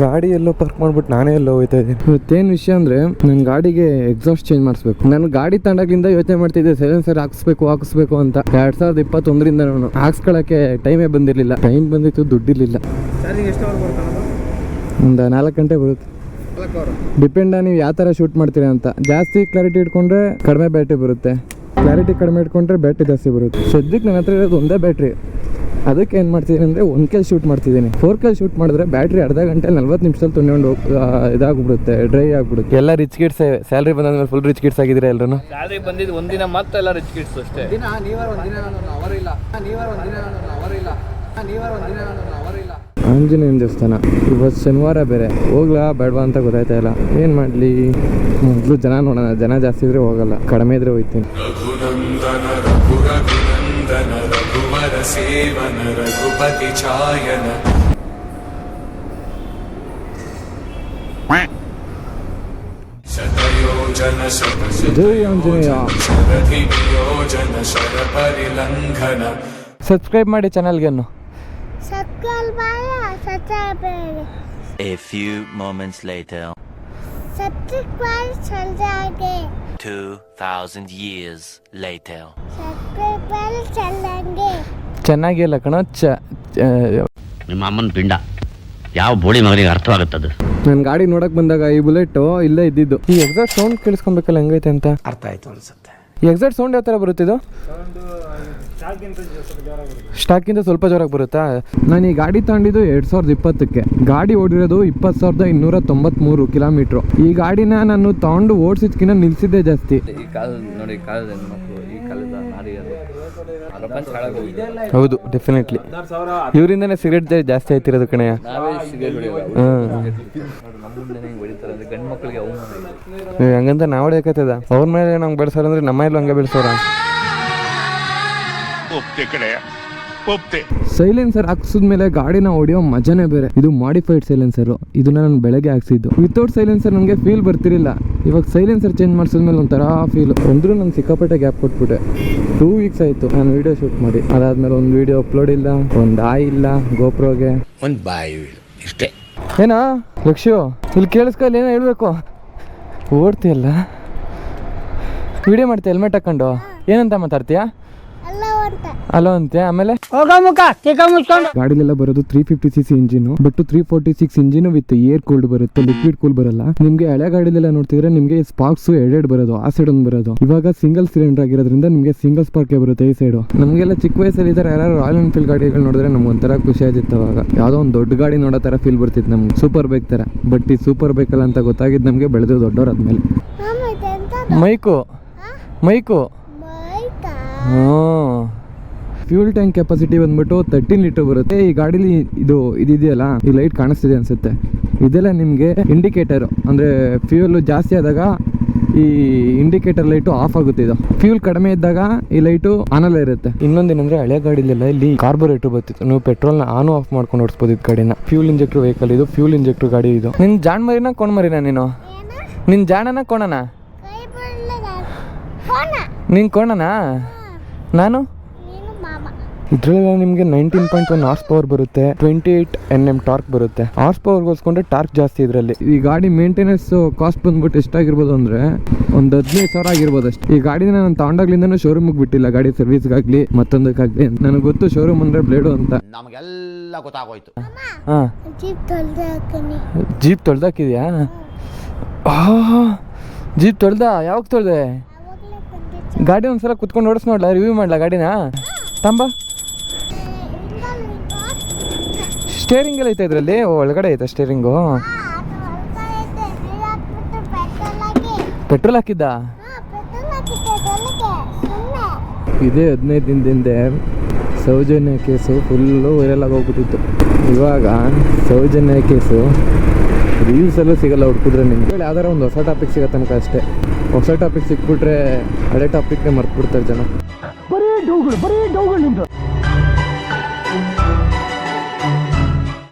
ಗಾಡಿ ಎಲ್ಲೋ ಪಾರ್ಕ್ ಮಾಡ್ಬಿಟ್ಟು ನಾನೇ ಎಲ್ಲೋ ಹೋಗ್ತಾ ಇದ್ದೀನಿ. ಇವತ್ತೇನು ವಿಷಯ ಅಂದರೆ ನನ್ನ ಗಾಡಿಗೆ ಎಕ್ಸಾಸ್ಟ್ ಚೇಂಜ್ ಮಾಡಿಸ್ಬೇಕು. ನಾನು ಗಾಡಿ ತಗೊಂಡಾಗಿಂದ ಯೋಚನೆ ಮಾಡ್ತಿದ್ದೆ ಸೈಲೆನ್ಸರ್ ಹಾಕಿಸ್ಬೇಕು ಹಾಕಿಸ್ಬೇಕು ಅಂತ. ಎರಡು ಸಾವಿರದ ಇಪ್ಪತ್ತೊಂದರಿಂದ ನಾನು ಹಾಕ್ಸ್ಕೊಳಕ್ಕೆ ಟೈಮೇ ಬಂದಿರಲಿಲ್ಲ. ಟೈಮ್ ಬಂದಿತ್ತು ದುಡ್ಡಿರಲಿಲ್ಲ. ಚಾರ್ಜಿಂಗ್ ಎಷ್ಟು ಅವರ್ ಬರುತ್ತೆ ಒಂದು ನಾಲ್ಕು ಗಂಟೆ ಬರುತ್ತೆ. ನಾಲ್ಕು ಅವರ್ ಡಿಪೆಂಡ್ ನೀವು ಯಾವ ಥರ ಶೂಟ್ ಮಾಡ್ತೀರಾ ಅಂತ. ಜಾಸ್ತಿ ಕ್ಲಾರಿಟಿ ಇಟ್ಕೊಂಡ್ರೆ ಕಡಿಮೆ ಬ್ಯಾಟ್ರಿ ಬರುತ್ತೆ. ಕ್ಲಾರಿಟಿ ಕಡಿಮೆ ಇಟ್ಕೊಂಡ್ರೆ ಬ್ಯಾಟ್ರಿ ಜಾಸ್ತಿ ಬರುತ್ತೆ. ಸದ್ಯಕ್ಕೆ ನನ್ನ ಹತ್ರ ಇರೋದು ಒಂದೇ ಬ್ಯಾಟ್ರಿ ಅದಕ್ಕೆ ಏನು ಮಾಡ್ತಿದ್ದೀನಿ ಅಂದರೆ ಒಂದು ಕೆಲ್ ಶೂಟ್ ಮಾಡ್ತಿದ್ದೀನಿ ಫೋರ್ ಕೆಲ್ ಶೂಟ್ ಮಾಡಿದ್ರೆ ಬ್ಯಾಟ್ರಿ ಅರ್ಧ ಗಂಟೆ ನಲ್ವತ್ತು ನಿಮಿಷದಲ್ಲಿ ತುಂಬಿಕೊಂಡು ಇದಾಗ್ಬಿಡುತ್ತೆ ಡ್ರೈ ಆಗ್ಬಿಡುತ್ತೆ. ಎಲ್ಲ ರಿಚ್ ಕಿಡ್ಸ್ ಸ್ಯಾಲ್ರಿ ಬಂದಾದ್ಮೇಲೆ ಫುಲ್ ರಿಚ್ ಕಿಡ್ಸ್ ಆಗಿದ್ರೆ ಎಲ್ಲರೂ ಸ್ಯಾಲ್ರಿ ಬಂದಿದ್ದು ಒಂದಿನ ಮತ್ತೆಲ್ಲ ರಿಚ್ ಕಿಡ್ಸ್ ಅಷ್ಟೇ ಆಂಜನೇಯನ ದೇವಸ್ಥಾನ. ಇವತ್ತು ಶನಿವಾರ ಬೇರೆ. ಹೋಗ್ಲಾ ಬೇಡವಾ ಅಂತ ಗೊತ್ತಾಯ್ತಾ ಇಲ್ಲ. ಏನು ಮಾಡಲಿ? ಮೊದಲು ಜನ ನೋಡೋಣ. ಜನ ಜಾಸ್ತಿ ಇದ್ರೆ ಹೋಗಲ್ಲ. ಕಡಿಮೆ ಇದ್ರೆ ಹೋಗ್ತೀನಿ. सेवन रघुपति चायन शतयोजन शत ಜೈ ಆಂಜನೇಯ शरधि वियोजन शरपरिलङ्घन ಸಬ್ಸ್ಕ್ರೈಬ್ ಮಾಡಿ ಚಾನಲ್ಗೆನ್ನು ಸಕ್ಕಲ್ ಬಾಯ ಸತ್ತಾಬೇರೆ A few moments later, ಸತ್ತಕ್ ಬಾಯ ಚಲ್ದಾಗೆ 2,000 years later. ಸಕ್ಕಲ್ ಬಾಯ ಚಲ್ಲಂಗೆ ಚೆನ್ನಾಗಿ ಅಲ್ಲ ಕಣ. ಚ ನಿಮ್ಮ ಅಮ್ಮನ ಪಿಂಡ. ಯಾವ ಬೋಳಿ ಮಗನಿಗೆ ಅರ್ಥವಾಗುತ್ತದು? ನನ್ನ ಗಾಡಿ ನೋಡಕ್ ಬಂದಾಗ ಈ ಬುಲೆಟ್ ಇಲ್ಲೇ ಇದ್ದಿದ್ದು. ಈ ಎಕ್ಸಾಕ್ಟ್ ಸೌಂಡ್ ಕೇಳಿಸ್ಕೊಬೇಕಲ್ಲ ಹೆಂಗೈತೆ ಅಂತ? ಅರ್ಥ ಆಯ್ತು ಅನ್ಸುತ್ತೆ. ಈ ಎಕ್ಸಾಕ್ಟ್ ಸೌಂಡ್ ಯಾವ ಥರ ಬರುತ್ತೆ ಇದು? ಸ್ಟಾಕಿಂದ ಸ್ವಲ್ಪ ಜೋರಾಗಿ ಬರುತ್ತಾ? ನಾನು ಈ ಗಾಡಿ ತಗೊಂಡಿದ್ದು ಎರಡು ಸಾವಿರದ ಇಪ್ಪತ್ತಕ್ಕೆ. ಗಾಡಿ ಓಡಿರೋದು ಇಪ್ಪತ್ತು ಸಾವಿರದ ಇನ್ನೂರ ತೊಂಬತ್ಮೂರು ಕಿಲೋಮೀಟ್ರು. ಈ ಗಾಡಿನ ನಾನು ತಗೊಂಡು ಓಡಿಸಿದ್ಕಿನ್ನ ನಿಲ್ಸಿದ್ದೆ ಜಾಸ್ತಿ. ಈ ಕಾಲ ನೋಡಿ ಕಾಲದ ಹೆಣ್ಮಕ್ಳು ಈ ಕಾಲದ ನಾರಿಯರು ಪ್ರಪಂಚ ಹಾಳಾಗೋಗಿದೆ. ಹೌದು ಡೆಫಿನೆಟ್ಲಿ ಇವರಿಂದನೇ ಸಿಗರೇಟ್ ಜಾಸ್ತಿ ಆಯ್ತಿರೋದು ಕಣಯ್ಯ ನಾವೇ ಸಿಗರೇಟ್ ಹೊಡಿತಾರೆ ಗಂಡು ಮಕ್ಕಳಿಗೆ ಅವಮಾನ ಹಂಗಂತ ನಾವು ಹೊಡಿಯಕತ್ತದ? ಅವ್ರ ಮೇಲೆ ನಂಗೆ ಬೆಳೆಸೋರು ಅಂದ್ರೆ ನಮ್ಮ ಮೇಲೆ ಹಂಗೆ ಬೆಳೆಸೋರ? ಸೈಲೆನ್ಸರ್ ಹಾಕ್ಸಿದ್ಮೇಲೆ ಗಾಡಿನ ಹೊಡೆಯೋ ಮಜಾನೇ ಬೇರೆ. ಇದು ಮಾಡಿಫೈಡ್ ಸೈಲೆನ್ಸರ್ ಇದನ್ನ ನಾನು ಬೆಳಗ್ಗೆ ಹಾಕ್ಸಿದ್ದು. ವಿತೌಟ್ ಸೈಲೆನ್ಸರ್ ನನಗೆ ಫೀಲ್ ಬರ್ತಿರಲಿಲ್ಲ. ಇವಾಗ ಸೈಲೆನ್ಸರ್ ಚೇಂಜ್ ಮಾಡಿಸಿದ್ಮೇಲೆ ಒಂಥರ ಫೀಲ್ ಅಂದ್ರೂ ನಾನು ಸಿಕ್ಕಾಪಟ್ಟೆ ಗ್ಯಾಪ್ ಕೊಟ್ಬಿಟ್ಟೆ. ಟೂ ವೀಕ್ಸ್ ಆಯಿತು ನಾನು ವಿಡಿಯೋ ಶೂಟ್ ಮಾಡಿ. ಅದಾದ್ಮೇಲೆ ಒಂದು ವಿಡಿಯೋ ಅಪ್ಲೋಡ್ ಇಲ್ಲ ಒಂದು ಆಯ್ ಇಲ್ಲ ಗೋಪ್ರೋಗೆ ಒಂದು ಬಾಯ್ ಇಷ್ಟೇ. ಏನಾ? ಲಕ್ಷ್ಯೋ ಇಲ್ಲಿ ಕೇಳಿಸ್ಕೊಳ್ಳಿ ಏನೋ ಹೇಳಬೇಕು. ಓಡ್ತೀಯಲ್ಲ? ವಿಡಿಯೋ ಮಾಡ್ತೀಯ ಹೆಲ್ಮೆಟ್ ಹಾಕೊಂಡು? ಏನಂತ ಮಾತಾಡ್ತೀಯಾ? ಅಲೋ ಅಂತೆ ಆಮೇಲೆ? ಗಾಡಿಲೆಲ್ಲ ಬರೋದು three fifty six engine but three forty six engine with air cooled ಬರುತ್ತೆ ಲಿಕ್ವಿಡ್ ಕೂಲ್ ಬರಲ್ಲ. ನಿಮ್ಗೆ ಹಳೆ ಗಾಡಿಲೆಲ್ಲ ನೋಡ್ತಿದ್ರೆ ನಿಮ್ಗೆ ಸ್ಪಾರ್ಕ್ಸ್ ಎರಡೆರಡು ಬರೋದು ಆ ಸೈಡ್ ಒಂದು ಬರೋದು. ಇವಾಗ ಸಿಂಗಲ್ ಸಿಲಿಂಡರ್ ಆಗಿರೋದ್ರಿಂದ ನಿಮ್ಗೆ ಸಿಂಗಲ್ ಸ್ಪಾರ್ಕ್ ಬರುತ್ತೆ ಈ ಸೈಡ್ ನಮಗೆಲ್ಲ ಚಿಕ್ಕ ವಯಸ್ಸಲ್ಲಿ ಇದ್ದಾರೆ ಥರ ಯಾರು ರಾಯಲ್ ಎನ್ಫೀಲ್ಡ್ ಗಾಡಿಗಳು ನೋಡಿದ್ರೆ ನಮ್ಗೆ ಒಂಥರ ಖುಷಿ ಆಗಿತ್ತು ಅವಾಗ. ಯಾವುದೋ ಒಂದು ದೊಡ್ಡ ಗಾಡಿ ನೋಡೋ ತರ ಫೀಲ್ ಬರ್ತಿತ್ತು ನಮ್ಗೆ. ಸೂಪರ್ ಬೈಕ್ ತರ. ಬಟ್ ಈ ಸೂಪರ್ ಬೈಕಲ್ಲ ಅಂತ ಗೊತ್ತಾಗಿದ್ದು ನಮಗೆ ಬೆಳೆದು ದೊಡ್ಡವರಾದ್ಮೇಲೆ ಮೈಕು. ಮೈಕು. ಮೈಕಾ? ಫ್ಯೂಲ್ ಟ್ಯಾಂಕ್ ಕೆಪಾಸಿಟಿ ಬಂದ್ಬಿಟ್ಟು ತರ್ಟೀನ್ ಲೀಟರ್ ಬರುತ್ತೆ. ಈ ಗಾಡಿಲಿ ಇದು ಇದಿದೆಯಲ್ಲ ಈ ಲೈಟ್ ಕಾಣಿಸ್ತಿದೆ ಅನ್ಸುತ್ತೆ. ಇದೆಲ್ಲ ನಿಮಗೆ ಇಂಡಿಕೇಟರ್ ಅಂದ್ರೆ ಫ್ಯೂಲ್ ಜಾಸ್ತಿ ಆದಾಗ ಈ ಇಂಡಿಕೇಟರ್ ಲೈಟು ಆಫ್ ಆಗುತ್ತೆ ಇದು. ಫ್ಯೂಲ್ ಕಡಿಮೆ ಇದ್ದಾಗ ಈ ಲೈಟು ಆನಲ್ಲೇ ಇರುತ್ತೆ. ಇನ್ನೊಂದೇನಂದ್ರೆ ಹಳೆ ಗಾಡಿಲೆಲ್ಲ ಇಲ್ಲಿ ಕಾರ್ಬೋರೇಟರ್ ಬರ್ತಿತ್ತು. ನೀವು ಪೆಟ್ರೋಲ್ನ ಆನ್ ಆಫ್ ಮಾಡ್ಕೊಂಡು ಓಡಿಸ್ಬೋದು ಇದು ಗಾಡಿನ. ಫ್ಯೂಲ್ ಇಂಜೆಕ್ಟರ್ ವೆಹಿಕಲ್ ಇದು ಫ್ಯೂಲ್ ಇಂಜೆಕ್ಟರ್ ಗಾಡಿ ಇದು. ನಿನ್ ಜಾಣ್ ಮರಿನ ಕೊಂಡ್ ಮರಿನ ನೀನು? ನಿನ್ ಜಾಣನ ಕೋಣನ? ನೀನ್. ಕೋಣನ? ನೀನು? ಮಾಮ ನಿಮಗೆ nineteen point one horse power ಬರುತ್ತೆ twenty eight N M torque ಬರುತ್ತೆ. ಆರ್ಸ್ ಪವರ್ ಹೋಲಿಸ್ಕೊಂಡ್ರೆ ಟಾರ್ಕ್ ಜಾಸ್ತಿ ಇದರಲ್ಲಿ. ಈ ಗಾಡಿ ಮೇಂಟೆನೆನ್ಸ್ ಕಾಸ್ಟ್ ಬಂದ್ಬಿಟ್ಟು ಎಷ್ಟಾಗಿರ್ಬೋದು ಅಂದ್ರೆ ಒಂದು ಹದಿನೈದು ಸಾವಿರ ಆಗಿರ್ಬೋದು ಅಷ್ಟೇ. ಈ ಗಾಡಿನ ನಾನು ತಗೊಂಡಾಗ್ಲಿಂದನೂ ಶೋರೂಮ್ಗೆ ಬಿಟ್ಟಿಲ್ಲ ಗಾಡಿ ಸರ್ವಿಸ್ಗಾಗ್ಲಿ ಮತ್ತೊಂದಕ್ಕಾಗ್ಲಿ. ನನಗೆ ಗೊತ್ತು ಶೋರೂಮ್ ಅಂದ್ರೆ ಬ್ಲೇಡು ಅಂತ. ನಮಗೆಲ್ಲ ಗೊತ್ತಾಗೋಯ್ತು. ಹಾಂ. ಜೀಪ್ ತೊಳ್ದಾಕಿದ್ಯಾ ಜೀಪ್ ತೊಳ್ದ ಯಾವಾಗ ತೊಳ್ದೆ? ಗಾಡಿ ಒಂದ್ಸಲ ಕುತ್ಕೊಂಡು ಓಡಿಸ್ ನೋಡ್ಲಾ ರಿವ್ಯೂ ಮಾಡ್ಲಾ ಗಾಡಿನ? ತಂಬ. ಸ್ಟೇರಿಂಗ್ ಎಲ್ಲ ಐತೆ ಇದರಲ್ಲಿ? ಒಳಗಡೆ ಐತೆ ಸ್ಟೇರಿಂಗು ಪೆಟ್ರೋಲ್ ಹಾಕಿದ್ದ? ಇದೇ ಹದಿನೈದು ದಿನದಿಂದ ಸೌಜನ್ಯ ಕೇಸು ಫುಲ್ಲು ವೈರಲ್ ಹೋಗ್ಬಿಟ್ಟಿತ್ತು. ಇವಾಗ ಸೌಜನ್ಯ ಕೇಸು ರೀಲ್ಸಲ್ಲೂ ಸಿಗಲ್ಲ ಹುಡ್ಕಿದ್ರೆ ನಿಮ್ಗೆ. ಯಾವ್ದಾರ ಒಂದು ಹೊಸ ಟಾಪಿಕ್ ಸಿಗೋ ತನಕ ಅಷ್ಟೇ. ಹೊಸ ಟಾಪಿಕ್ ಸಿಕ್ಬಿಟ್ರೆ ಹಳೆ ಟಾಪಿಕ್ನೇ ಮರ್ತ್ಬಿಡ್ತಾರೆ ಜನ.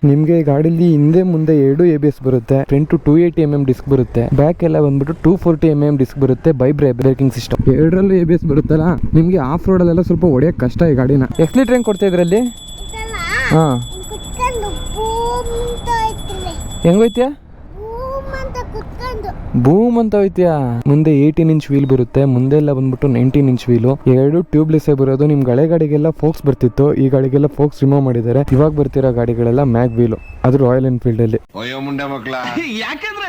ನಿಮಗೆ ಗಾಡಿಲಿ ಹಿಂದೆ ಮುಂದೆ ಎರಡು ಎ ಬಿ ಎಸ್ ಬರುತ್ತೆ front two eighty M M disc ಬರುತ್ತೆ ಬ್ಯಾಕ್ ಎಲ್ಲ ಬಂದ್ಬಿಟ್ಟು two forty M M disc ಬರುತ್ತೆ ಬೈ ಬ್ರೇ ಬ್ರೇಕಿಂಗ್ ಸಿಸ್ಟಮ್ ಎರಡರಲ್ಲೂ ಎ ಬಿ ಎಸ್ ಬರುತ್ತಲ್ಲ? ನಿಮಗೆ ಆಫ್ ರೋಡಲ್ಲೆಲ್ಲ ಸ್ವಲ್ಪ ಹೊಡೆಯೋಕೆ ಕಷ್ಟ ಈ ಗಾಡಿನ. ಎಷ್ಟು ಲೀಟ್ರ್ ಹೆಂಗೆ ಕೊಡ್ತಾ ಇದ್ರಲ್ಲಿ? ಹಾಂ. ಹೆಂಗೋಯ್ತ್ಯಾ ಬೂಮ್ ಅಂತ ಹೋಯ್ತಿಯಾ ಮುಂದೆ ಏಯ್ಟೀನ್ ಇಂಚ್ ವೀಲ್ ಬರುತ್ತೆ ಮುಂದೆ ಎಲ್ಲ ಬಂದ್ಬಿಟ್ಟು ನೈನ್ಟೀನ್ ಇಂಚ್ ವೀಲು ಎರಡು ಟ್ಯೂಬ್ಲೆಸ್ ಬರೋದು ನಿಮ್ ಹಳೆ ಗಾಡಿಗೆಲ್ಲ ಫೋಕ್ಸ್ ಬರ್ತಿತ್ತು ಈ ಗಾಡಿಗೆಲ್ಲ ಫೋಕ್ಸ್ ರಿಮೂವ್ ಮಾಡಿದ್ದಾರೆ. ಇವಾಗ ಬರ್ತಿರೋ ಗಾಡಿಗಳೆಲ್ಲ ಮ್ಯಾಗ್ ವೀಲು ಅದು ರಾಯಲ್ ಎನ್ಫೀಲ್ಡ್ ಅಲ್ಲಿ. ಯಾಕಂದ್ರೆ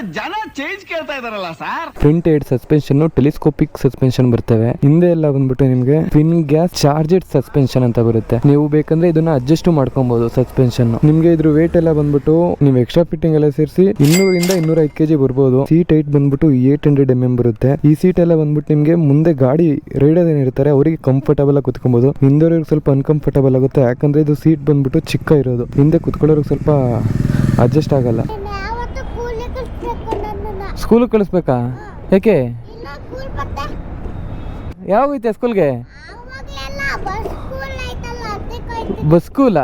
ಫ್ರಂಟ್ ಏಡ್ ಸಸ್ಪೆನ್ಷನ್ ಟೆಲಿಸ್ಕೋಪಿಕ್ ಸಸ್ಪೆನ್ಷನ್ ಬರ್ತವೆ. ಹಿಂದೆ ಎಲ್ಲ ಬಂದ್ಬಿಟ್ಟು ನಿಮ್ಗೆ ಫಿನ್ ಗ್ಯಾಸ್ ಚಾರ್ಜೆಡ್ ಸಸ್ಪೆನ್ಷನ್ ಅಂತ ಬರುತ್ತೆ. ನೀವು ಬೇಕಂದ್ರೆ ಇದನ್ನ ಅಡ್ಜಸ್ಟ್ ಮಾಡ್ಕೊಬಹುದು ಸಸ್ಪೆನ್ಷನ್ ನಿಮ್ಗೆ ಇದ್ರ ವೇಟ್ ಎಲ್ಲ ಬಂದ್ಬಿಟ್ಟು ನೀವು ಎಕ್ಸ್ಟ್ರಾ ಫಿಟ್ಟಿಂಗ್ ಎಲ್ಲ ಸೇರಿಸಿ ಇನ್ನೂರಿಂದ ಇನ್ನೂರ ಐದು ಕೆಜಿ ಬರ್ಬೋದು. ಸೀಟ್ ಐಟ್ ಬಂದ್ಬಿಟ್ಟು ಏಟ್ ಹಂಡ್ರೆಡ್ ಎಂ ಎಂ ಬರುತ್ತೆ. ಈ ಸೀಟ್ ಎಲ್ಲ ಬಂದ್ಬಿಟ್ಟು ನಿಮಗೆ ಮುಂದೆ ಗಾಡಿ ರೈಡರ್ ಏನಿರ್ತಾರೆ ಅವರಿಗೆ ಕಂಫರ್ಟಬಲ್ ಆಗಿ ಕುತ್ಕೊಬಹುದು ಹಿಂದೋರಿಗೆ ಸ್ವಲ್ಪ ಅನ್ಕಂಫರ್ಟಬಲ್ ಆಗುತ್ತೆ ಯಾಕಂದ್ರೆ ಇದು ಸೀಟ್ ಬಂದ್ಬಿಟ್ಟು ಚಿಕ್ಕ ಇರೋದು. ಹಿಂದೆ ಕುತ್ಕೊಳ್ಳೋರಿಗೆ ಸ್ವಲ್ಪ ಅಡ್ಜಸ್ಟ್ ಆಗಲ್ಲ. ಸ್ಕೂಲಿಗೆ ಕಳಿಸ್ಬೇಕಾ? ಯಾಕೆ ಯಾವಾಗ ಐತೆ ಸ್ಕೂಲ್ಗೆ ಬಸ್ ಸ್ಕೂಲ್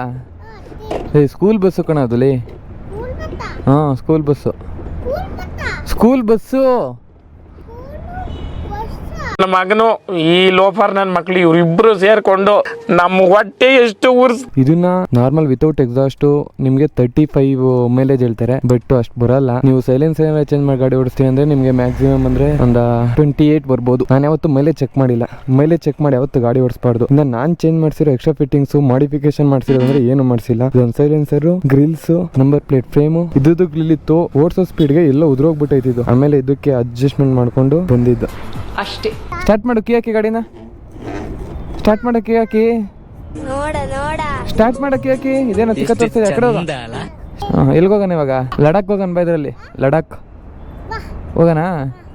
ಏ ಸ್ಕೂಲ್ ಬಸ್ಸು ಕಣ ಅದಲ್ಲಿ ಹಾಂ school bus school bus bus ನನ್ನ ಮಗನು, ಈ ಲೋಫರ್ ನನ್ನ ಮಕ್ಳು ಇವ್ರಿಬ್ರು ಸೇರ್ಕೊಂಡು ನಮ್ಮ ಹೊಟ್ಟೆ ಎಷ್ಟು ಉರ್ಸ್ ಇದನ್ನ ನಾರ್ಮಲ್ ವಿತೌಟ್ ಎಕ್ಸಾಸ್ಟ್ ನಿಮ್ಗೆ ತರ್ಟಿ ಫೈವ್ ಮೈಲೇಜ್ ಹೇಳ್ತಾರೆ. ಬಟ್ ಅಷ್ಟು ಬರಲ್ಲ. ನೀವು ಸೈಲೆನ್ಸ್ ಚೇಂಜ್ ಮಾಡಿ ಗಾಡಿ ಓಡಿಸ್ತೀವಿ ಅಂದ್ರೆ ನಿಮಗೆ ಮ್ಯಾಕ್ಸಿಮಮ್ ಅಂದ್ರೆ ಒಂದ್ ಟ್ವೆಂಟಿ ಏಟ್ ಬರ್ಬೋದು. ನಾನು ಯಾವತ್ತು ಮೈಲೇಜ್ ಚೆಕ್ ಮಾಡಿಲ್ಲ. ಮೈಲೇಜ್ ಚೆಕ್ ಮಾಡಿ ಯಾವತ್ತು ಗಾಡಿ ಓಡಿಸಬಾರ್ದು. ನಾನು ಚೇಂಜ್ ಮಾಡಿಸಿರೋ ಎಕ್ಸ್ಟ್ರಾ ಫಿಟ್ಟಿಂಗ್ಸ್ ಮಾಡಿಫಿಕೇಶನ್ ಮಾಡಿಸಿರೋ ಅಂದ್ರೆ ಏನು ಮಾಡಿಸಿಲ್ಲ. ಇದೊಂದು silencer grills number plate frame ಇದ್ದು ಇತ್ತು ಓಡಿಸೋ ಸ್ಪೀಡ್ಗೆ ಎಲ್ಲ ಉದ್ರೋಗ್ಬಿಟ್ಟೈತಿ ಇದು. ಆಮೇಲೆ ಇದಕ್ಕೆ ಅಡ್ಜಸ್ಟ್ಮೆಂಟ್ ಮಾಡ್ಕೊಂಡು ಬಂದಿದ್ದು. ಅಷ್ಟೇ. ಸ್ಟಾರ್ಟ್ ಮಾಡು ಕೇಕಿ ಹಾಕಿ ಗಾಡಿನ. ಸ್ಟಾರ್ಟ್ ಮಾಡಕ್ಕೆ ಹಾಕಿ. ನೋಡ ನೋಡ. ಸ್ಟಾರ್ಟ್ ಮಾಡಕ್ಕೆ ಯಾಕೆ ಇದೇನೋ ಚಿಕ್ಕ ತೋರಿಸ್ತಿದೆ ಆ ಕಡೆ ಹೋಗ. ಎಲ್ಲಿಗೆ ಹೋಗೋಣ ಇವಾಗ? ಲಡಾಖ್ ಹೋಗೋಣ ಬಾ ಇದರಲ್ಲಿ. ಲಡಾಖ್. ಹೋಗೋಣ?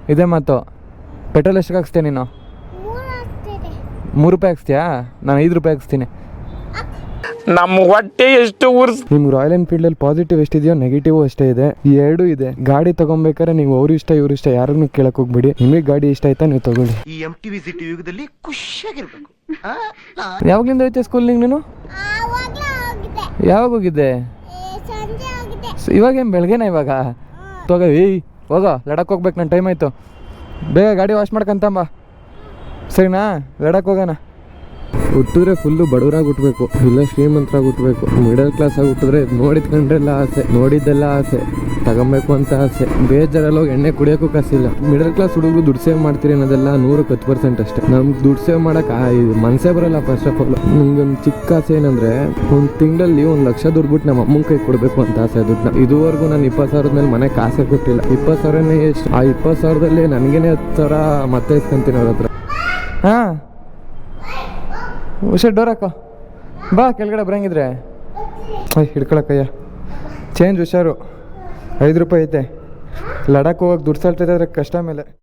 ಇದೇ ಮಾತು. ಪೆಟ್ರೋಲ್ ಎಷ್ಟಕ್ಕೆ ಹಾಕ್ಸ್ತೀಯ ನೀನು? ಮೂರು ರೂಪಾಯಿ ಹಾಕ್ಸ್ತೀಯಾ? ನಾನು ಐದು ರೂಪಾಯಿ ಹಾಕ್ಸ್ತೀನಿ. ನಮ್ಮ ಹೊಟ್ಟೆ ಎಷ್ಟು ಊರ್ಸ್ ನಿಮ್ ರಾಯಲ್ ಎನ್ಫೀಲ್ಡಲ್ಲಿ ಪಾಸಿಟಿವ್ ಎಷ್ಟಿದೆಯೋ ನೆಗೆಟಿವ್ ಅಷ್ಟೇ ಇದೆ. ಈ ಎರಡೂ ಇದೆ. ಗಾಡಿ ತಗೊಬೇಕಾದ್ರೆ ನೀವು ಅವ್ರ ಇಷ್ಟ ಇವ್ರ ಇಷ್ಟ ಯಾರನ್ನು ಕೇಳಕ್ ಹೋಗ್ಬಿಡಿ. ನಿಮಗೆ ಗಾಡಿ ಇಷ್ಟ ಆಯ್ತಾ ನೀವು ತಗೊಳ್ಳಿ. ಈ ಎಂ ಟಿ ವಿ ಸಿಟಿ ಯುಗದಲ್ಲಿ ಖುಷಿಯಾಗಿರ್ಬೇಕು. ಯಾವಾಗ್ಲಿಂದ ಐತೆ ಸ್ಕೂಲ್ ನಿಂಗೆ ನೀನು? ಆವಾಗಲೇ ಹೋಗಿದೆ ಯಾವಾಗ ಹೋಗಿದ್ದೆ? ಏ, ಸಂಜೆ ಸ- ಇವಾಗ ಏನು ಬೆಳಗ್ಗೆನ ಇವಾಗ? ತಗೋ ಏಯ್ ಹೋಗ ಲಡಾಕ್ ಹೋಗ್ಬೇಕು ನನ್ನ ಟೈಮ್ ಆಯಿತು. ಬೇಗ ಗಾಡಿ ವಾಶ್ ಮಾಡ್ಕೊಂತಂಬ ಸರಿನಾ? ಲಡಾಕ್ ಹೋಗೋಣ. ಹುಟ್ಟಿದ್ರೆ ಫುಲ್ಲು ಬಡವರಾಗಿ ಹುಟ್ಟಬೇಕು ಇಲ್ಲ ಶ್ರೀಮಂತರಾಗಿ ಹುಟ್ಟಬೇಕು ಮಿಡಲ್ ಕ್ಲಾಸ್ ಆಗಿ ಹುಟ್ಟಿದ್ರೆ ನೋಡಿದ್ಕೊಂಡ್ರೆಲ್ಲ ಆಸೆ, ನೋಡಿದ್ದೆಲ್ಲ ಆಸೆ, ತಗೊಬೇಕು ಅಂತ ಆಸೆ. ಬೇಜಾರಲ್ಲಿ ಹೋಗಿ ಎಣ್ಣೆ ಕುಡಿಯೋಕ್ಕೂ ಕಾಸಿಲ್ಲ. ಮಿಡಲ್ ಕ್ಲಾಸ್ ಹುಡುಗರು ದುಡ್ಡು ಸೇವ್ ಮಾಡ್ತೀರಿ ಅನ್ನೋದೆಲ್ಲ ನೂರಕ್ಕೆ ಹತ್ತು ಪರ್ಸೆಂಟ್ ಅಷ್ಟೇ. ನಮ್ಗೆ ದುಡ್ಡು ಸೇವ್ ಮಾಡೋಕೆ ಮನಸ್ಸೇ ಬರಲ್ಲ ಫಸ್ಟ್ ಆಫ್ ಆಲ್ ಒಂದು ಚಿಕ್ಕ ಆಸೆ ಏನಂದ್ರೆ, ಒಂದು ತಿಂಗಳಲ್ಲಿ ಒಂದು ಲಕ್ಷ ದುಡ್ಡು ಬಿಟ್ಟು ನಮ್ಮ ಅಮ್ಮನ ಕೈ ಕೊಡಬೇಕು ಅಂತ ಆಸೆ ದುಡ್ಡನ್ನ. ಇದುವರೆಗೂ ನಾನು ಇಪ್ಪತ್ತು ಸಾವಿರದ ಮೇಲೆ ಮನೆ ಕಾಸೆ ಕೊಟ್ಟಿಲ್ಲ. ಇಪ್ಪತ್ತು ಸಾವಿರನೇ ಎಷ್ಟು? ಆ ಇಪ್ಪತ್ತು ಸಾವಿರದಲ್ಲಿ ನನಗೇನೆ ಹತ್ತು ಸಾವಿರ ಮತ್ತೆ ಇಸ್ಕೊಂತೀನಿ ಅವ್ರ ಹತ್ರ. ಹಾಂ. ಹುಷಾರ್ ಡೋರ್ ಹಾಕೋ. ಬಾ, ಕೆಳಗಡೆ ಬರಂಗಿದ್ರೆ. ಅಯ್ಯ ಹಿಡ್ಕೊಳಕ್ಕಯ್ಯ. ಚೇಂಜ್ ಹುಷಾರು. ಐದು ರೂಪಾಯಿ ಐತೆ. ಲಡಾಖ್ ಹೋಗಕ್ಕೆ ದುಡ್ಡು ಸಾಲ್ತಿದ್ರೆ ಕಷ್ಟ ಮೇಲೆ.